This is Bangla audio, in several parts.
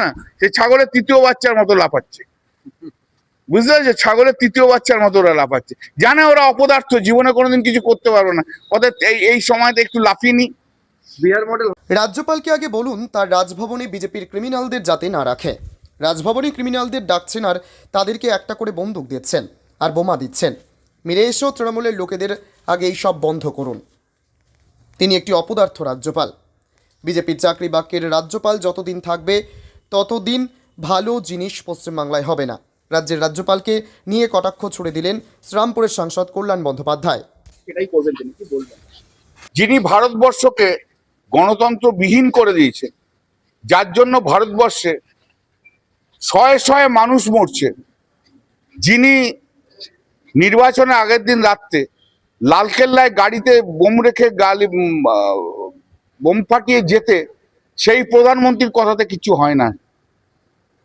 না সে ছাগলের তৃতীয় বাচ্চার মতো লাফাচ্ছে। বুঝতে পারছ? ছাগলের তৃতীয় বাচ্চার মতো ওরা লাফাচ্ছে। জানে ওরা অপদার্থ জীবনে কোনোদিন কিছু করতে পারবে না। ওদের এই এই সময়তে একটু লাফিয়ে নি। বিহার মডেল রাজ্যপালকে আগে বলুন তার রাজভবনে বিজেপির ক্রিমিনালদের যাতে না রাখে। রাজভবনে ক্রিমিনালদের ডাকছেন আর তাদেরকে একটা করে বন্দুক দিচ্ছেন আর বোমা দিচ্ছেন। মিলে এসেও তৃণমূলের লোকেদের আগে এই সব বন্ধ করুন। তিনি একটি অপদার্থ রাজ্যপাল। বিজেপির চাকরি বাক্যের রাজ্যপাল যতদিন থাকবে ততদিন ভালো জিনিস পশ্চিমবাংলায় হবে না। রাজ্যের রাজ্যপালকে নিয়ে কটাক্ষ ছুড়ে দিলেন শ্রীরামপুরের সাংসদ কল্যাণ বন্দ্যোপাধ্যায়। এটাই করবেন তিনি কি বলবেন? যিনি ভারতবর্ষকে গণতন্ত্র বিহীন করে দিয়েছে যার জন্য ভারতবর্ষে শয়ে শয়ে মানুষ মরছে যিনি নির্বাচনে আগের দিন রাত্রে লালকেল্লায় গাড়িতে বোম রেখে গালি বোম ফাটিয়ে যেতে সেই প্রধানমন্ত্রীর কথাতে কিছু হয় না।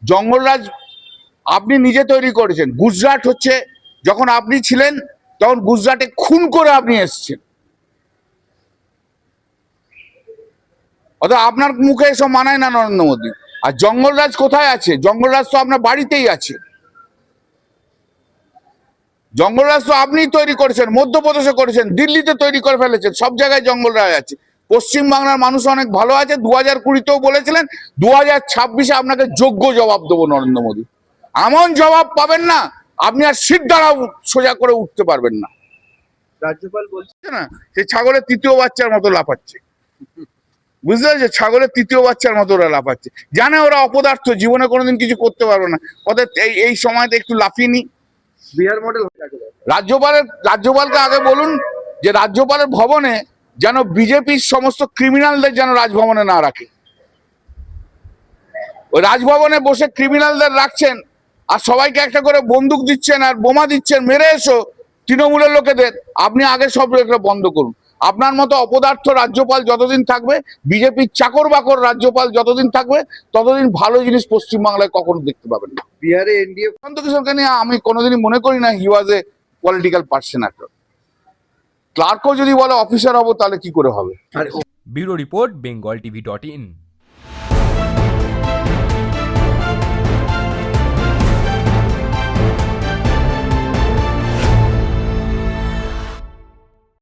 জঙ্গলরাজ আপনি নিজে তৈরি করেছেন। গুজরাট হচ্ছে, যখন আপনি ছিলেন, তখন গুজরাটে খুন করে আপনি এসছেন। অর্থাৎ আপনার মুখে এসব মানায় না নরেন্দ্র মোদী। আর জঙ্গলরাজ কোথায় আছে? জঙ্গলরাজ তো আপনার বাড়িতেই আছে। জঙ্গলরাজ তো আপনিই তৈরি করেছেন, মধ্যপ্রদেশে করেছেন, দিল্লিতে তৈরি করে ফেলেছেন, সব জায়গায় জঙ্গলরাজ আছে। পশ্চিম বাংলার মানুষ অনেক ভালো আছে দু হাজার কুড়িতেও বলেছিলেন দু হাজার ছাব্বিশে আপনাকে যোগ্য জবাব দেবো নরেন্দ্র মোদী। এমন জবাব পাবেন না আপনি আর সিট দ্বারা সোজা করে উঠতে পারবেন না। রাজ্যপাল বুঝছে না? সে ছাগলের তৃতীয় বাচ্চার মতো লাফাচ্ছে। বুঝতে পারছ ছাগলের তৃতীয় বাচ্চার মতো ওরা লাফাচ্ছে। জানে ওরা অপদার্থ জীবনে কোনোদিন কিছু করতে পারবে না। ওদের এই এই সময়তে একটু লাফিয়ে নি বিহার মডেল রাজ্যপালের রাজ্যপালকে আগে বলুন যে রাজ্যপালের ভবনে যেন বিজেপির সমস্ত ক্রিমিনালদের যেন রাজভবনে না রাখে। ওই রাজভবনে বসে ক্রিমিনালদের রাখছেন আর সবাইকে একটা করে বন্দুক দিচ্ছেন আর বোমা দিচ্ছেন মেরে এসো তৃণমূলের লোকেদের। আপনি আগে সব এগুলো বন্ধ করুন। আপনার মতো অপদার্থ রাজ্যপাল যতদিন থাকবে বিজেপির চাকর বাকর রাজ্যপাল যতদিন থাকবে ততদিন ভালো জিনিস পশ্চিমবাংলায় কখনো দেখতে পাবেন না। বিহারে এনডিএ প্রশান্ত কিশোরকে নিয়ে আমি কোনোদিনই মনে করি না হি ওয়াজ এ পলিটিক্যাল পার্সন একটা ক্লার্কও যদি বলে অফিসার হব তাহলে কি করে হবে? আর bureau report Bengal TV dot in.